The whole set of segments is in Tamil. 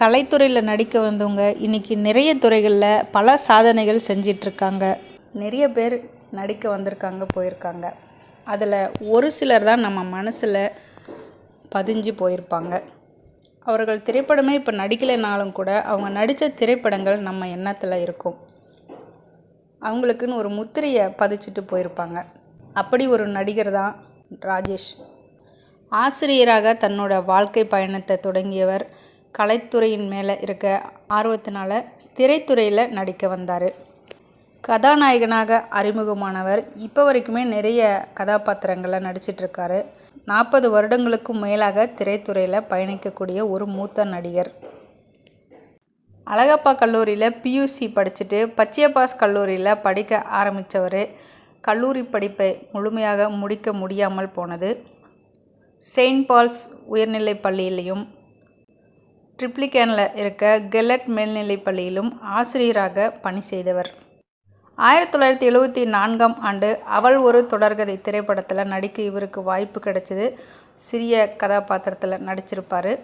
கலைத்துறையில் நடிக்க வந்தவங்க இன்றைக்கி நிறைய துறைகளில் பல சாதனைகள் செஞ்சிட்ருக்காங்க. நிறைய பேர் நடிக்க வந்திருக்காங்க போயிருக்காங்க. அதில் ஒரு சிலர் தான் நம்ம மனசில் பதிஞ்சு போயிருப்பாங்க. அவர்கள் திரைப்படமே இப்போ நடிக்கலைனாலும் கூட அவங்க நடித்த திரைப்படங்கள் நம்ம எண்ணத்தில் இருக்கும். அவங்களுக்குன்னு ஒரு முத்திரையை பதிச்சிட்டு போயிருப்பாங்க. அப்படி ஒரு நடிகர் தான் ராஜேஷ். ஆசிரியராக தன்னோட வாழ்க்கை பயணத்தை தொடங்கியவர் கலைத்துறையின் மேலே இருக்க ஆர்வத்தினால திரைத்துறையில் நடிக்க வந்தார். கதாநாயகனாக அறிமுகமானவர் இப்போ வரைக்குமே நிறைய கதாபாத்திரங்களில் நடிச்சிட்ருக்காரு நாற்பது வருடங்களுக்கும் மேலாக திரைத்துறையில் பயணிக்கக்கூடிய ஒரு மூத்த நடிகர். அழகப்பா கல்லூரியில் பியூசி படிச்சுட்டு பச்சையப்பாஸ் கல்லூரியில் படிக்க ஆரம்பித்தவர் கல்லூரி படிப்பை முழுமையாக முடிக்க முடியாமல் போனது. செயின்ட் பால்ஸ் உயர்நிலைப் பள்ளியிலையும் ட்ரிப்ளிகேனில் இருக்க கெல்லட் மேல்நிலைப் பள்ளியிலும் ஆசிரியராக பணி செய்தவர். ஆயிரத்தி தொள்ளாயிரத்தி எழுபத்தி நான்காம் ஆண்டு அவள் ஒரு தொடர்கதை திரைப்படத்தில் நடிக்க இவருக்கு வாய்ப்பு கிடைச்சது. சிறிய கதாபாத்திரத்தில் நடிச்சிருப்பார்.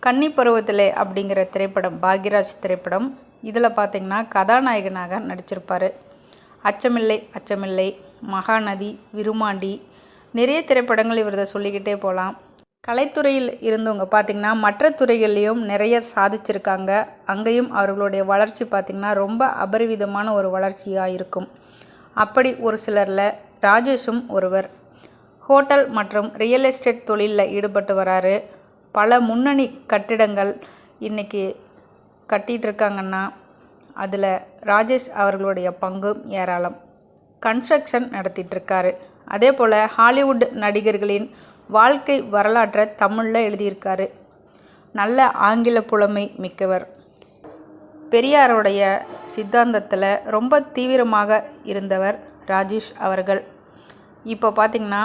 கன்னி பருவத்திலே அப்படிங்கிற திரைப்படம் பாக்யராஜ் திரைப்படம் இதில் பார்த்திங்கன்னா கதாநாயகனாக நடிச்சிருப்பார். அச்சமில்லை அச்சமில்லை மகாநதி விருமாண்டி நிறைய திரைப்படங்கள் இவரதை சொல்லிக்கிட்டே போகலாம். கலைத்துறையில் இருந்தவங்க பார்த்திங்கன்னா மற்ற துறைகள்லேயும் நிறைய சாதிச்சிருக்காங்க. அங்கேயும் அவர்களுடைய வளர்ச்சி பார்த்திங்கன்னா ரொம்ப அபரிவிதமான ஒரு வளர்ச்சியாக இருக்கும். அப்படி ஒரு சிலரில் ராஜேஷும் ஒருவர். ஹோட்டல் மற்றும் ரியல் எஸ்டேட் தொழிலில் ஈடுபட்டு வராரு. பல முன்னணி கட்டிடங்கள் இன்றைக்கி கட்டிகிட்ருக்காங்கன்னா அதில் ராஜேஷ் அவர்களுடைய பங்கும் ஏராளம். கன்ஸ்ட்ரக்ஷன் நடத்திட்டுருக்காரு. அதே போல் ஹாலிவுட் நடிகர்களின் வாழ்க்கை வரலாற்றை தமிழில் எழுதியிருக்காரு. நல்ல ஆங்கில புலமை மிக்கவர். பெரியாருடைய சித்தாந்தத்தில் ரொம்ப தீவிரமாக இருந்தவர் ராஜேஷ் அவர்கள். இப்போ பார்த்திங்கன்னா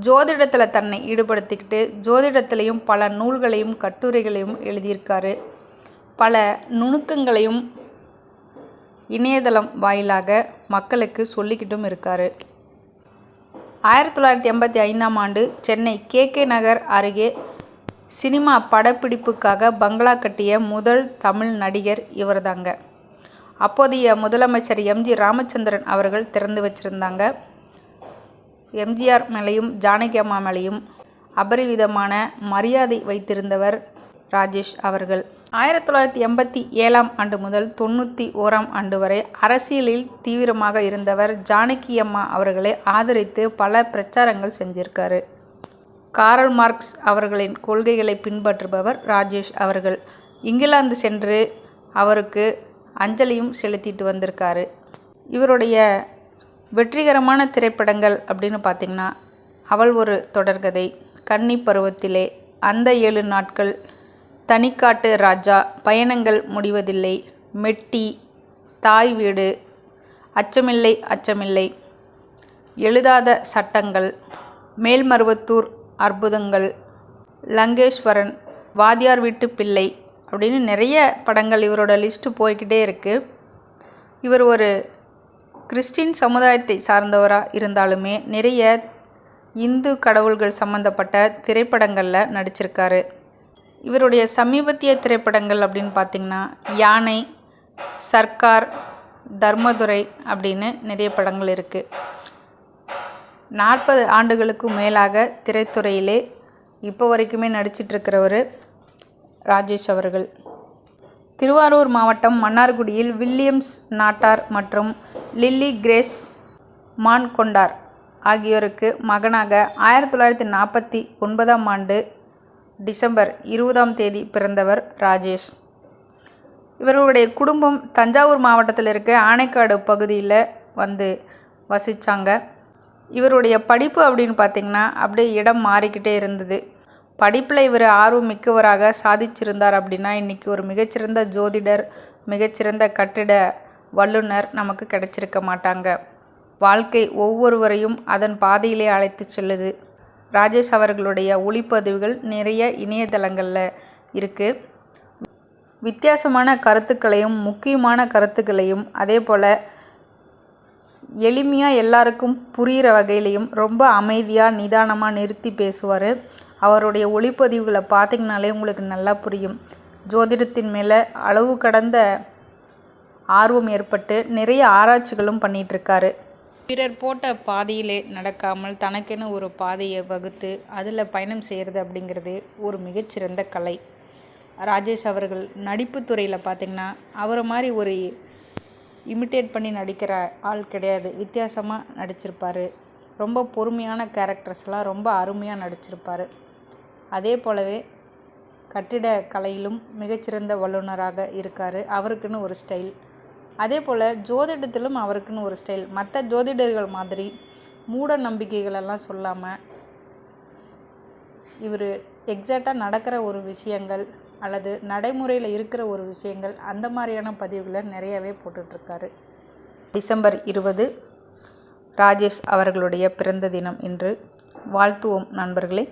ஜோதிடத்தில் தன்னை ஈடுபடுத்திக்கிட்டு ஜோதிடத்திலையும் பல நூல்களையும் கட்டுரைகளையும் எழுதியிருக்காரு. பல நுணுக்கங்களையும் இணையதளம் வாயிலாக மக்களுக்கு சொல்லிக்கிட்டும் இருக்கார். ஆயிரத்தி தொள்ளாயிரத்தி எண்பத்தி ஐந்தாம் ஆண்டு சென்னை கே கே நகர் அருகே சினிமா படப்பிடிப்புக்காக பங்களா கட்டிய முதல் தமிழ் நடிகர் இவர்தாங்க. அப்போதைய முதலமைச்சர் எம்ஜி ராமச்சந்திரன் அவர்கள் திறந்து வச்சுருந்தாங்க. எம்ஜிஆர் மேலேயும் ஜானகி அம்மா மேலேயும் அபரிவிதமான மரியாதை வைத்திருந்தவர் ராஜேஷ் அவர்கள். ஆயிரத்தி தொள்ளாயிரத்தி எண்பத்தி ஏழாம் ஆண்டு முதல் தொண்ணூற்றி ஓராம் ஆண்டு வரை அரசியலில் தீவிரமாக இருந்தவர் ஜானகி அம்மா அவர்களை ஆதரித்து பல பிரச்சாரங்கள் செஞ்சிருக்காரு. காரல் மார்க்ஸ் அவர்களின் கொள்கைகளை பின்பற்றுபவர் ராஜேஷ் அவர்கள். இங்கிலாந்து சென்று அவருக்கு அஞ்சலியும் செலுத்திட்டு வந்திருக்காரு. இவருடைய வெற்றிகரமான திரைப்படங்கள் அப்படின்னு பார்த்திங்கன்னா அவள் ஒரு தொடர்கதை. கன்னி பருவத்திலே அந்த ஏழு நாட்கள் தனிக்காட்டு ராஜா பயணங்கள் முடிவதில்லை. மெட்டி தாய் வீடு அச்சமில்லை அச்சமில்லை. எழுதாத சட்டங்கள் மேல்மருவத்தூர் அற்புதங்கள் லங்கேஸ்வரன் வாத்தியார் வீட்டு பிள்ளை அப்படின்னு நிறைய படங்கள் இவரோட லிஸ்ட்டு போய்கிட்டே இருக்குது இவர் ஒரு கிறிஸ்டின் சமுதாயத்தை சார்ந்தவராக இருந்தாலுமே நிறைய இந்து கடவுள்கள் சம்மந்தப்பட்ட திரைப்படங்களில் நடிச்சிருக்காரு. இவருடைய சமீபத்திய திரைப்படங்கள் அப்படின்னு பார்த்திங்கன்னா யானை சர்க்கார் தர்மதுரை அப்படின்னு நிறைய படங்கள் இருக்குது நாற்பது ஆண்டுகளுக்கு மேலாக திரைத்துறையிலே இப்போ வரைக்குமே நடிச்சிட்ருக்கிறவர் ராஜேஷ் அவர்கள். திருவாரூர் மாவட்டம் மன்னார்குடியில் வில்லியம்ஸ் நாட்டார் மற்றும் லில்லி கிரேஸ் மான்கொண்டார் ஆகியோருக்கு மகனாக ஆயிரத்தி தொள்ளாயிரத்தி நாற்பத்தி ஒன்பதாம் ஆண்டு டிசம்பர் இருபதாம் தேதி பிறந்தவர் ராஜேஷ். இவர்களுடைய குடும்பம் தஞ்சாவூர் மாவட்டத்தில் இருக்க ஆனைக்காடு பகுதியில் வந்து வசித்தாங்க இவருடைய படிப்பு அப்படின்னு பார்த்திங்கன்னா அப்படியே இடம் மாறிக்கிட்டே இருந்தது. படிப்பில் இவர் ஆர்வம் மிக்கவராக சாதிச்சிருந்தார் அப்படின்னா இன்றைக்கி ஒரு மிகச்சிறந்த ஜோதிடர் மிகச்சிறந்த கட்டிட வல்லுனர் நமக்கு கிடைச்சிருக்க மாட்டாங்க. வாழ்க்கை ஒவ்வொருவரையும் அதன் பாதையிலே அழைத்து செல்லுது. ராஜேஷ் அவர்களுடைய ஒளிப்பதிவுகள் நிறைய இணையதளங்களில் இருக்குது வித்தியாசமான கருத்துக்களையும் முக்கியமான கருத்துக்களையும் அதே போல் எளிமையாக எல்லாருக்கும் புரிகிற வகையிலையும் ரொம்ப அமைதியாக நிதானமாக நிறுத்தி பேசுவார். அவருடைய ஒளிப்பதிவுகளை பார்த்திங்கனாலே உங்களுக்கு நல்லா புரியும். ஜோதிடத்தின் மேலே அளவு கடந்த ஆர்வம் ஏற்பட்டு நிறைய ஆராய்ச்சிகளும் பண்ணிகிட்ருக்காரு பிறர் போட்ட பாதையிலே நடக்காமல் தனக்கென ஒரு பாதையை வகுத்து அதில் பயணம் செய்கிறது அப்படிங்கிறது ஒரு மிகச்சிறந்த கலை. ராஜேஷ் அவர்கள் நடிப்பு துறையில் பார்த்திங்கன்னா அவரை மாதிரி ஒரு இமிட்டேட் பண்ணி நடிக்கிற ஆள் கிடையாது. வித்தியாசமாக நடிச்சிருப்பார். ரொம்ப பொறுமையான கேரக்டர்ஸ்லாம் ரொம்ப அருமையாக நடிச்சிருப்பார். அதே போலவே கட்டிட கலையிலும் மிகச்சிறந்த வல்லுநராக இருக்கார். அவருக்குன்னு ஒரு ஸ்டைல். அதே போல் ஜோதிடத்திலும் அவருக்குன்னு ஒரு ஸ்டைல் மற்ற ஜோதிடர்கள் மாதிரி மூட நம்பிக்கைகளெல்லாம் சொல்லாமல் இவர் எக்ஸாக்டாக நடக்கிற ஒரு விஷயங்கள் அல்லது நடைமுறையில் இருக்கிற ஒரு விஷயங்கள் அந்த மாதிரியான பதிவுகளை நிறையவே போட்டுட்ருக்காரு. டிசம்பர் இருபது ராஜேஷ் அவர்களுடைய பிறந்த தினம் இன்று. வாழ்த்துவோம் நண்பர்களே.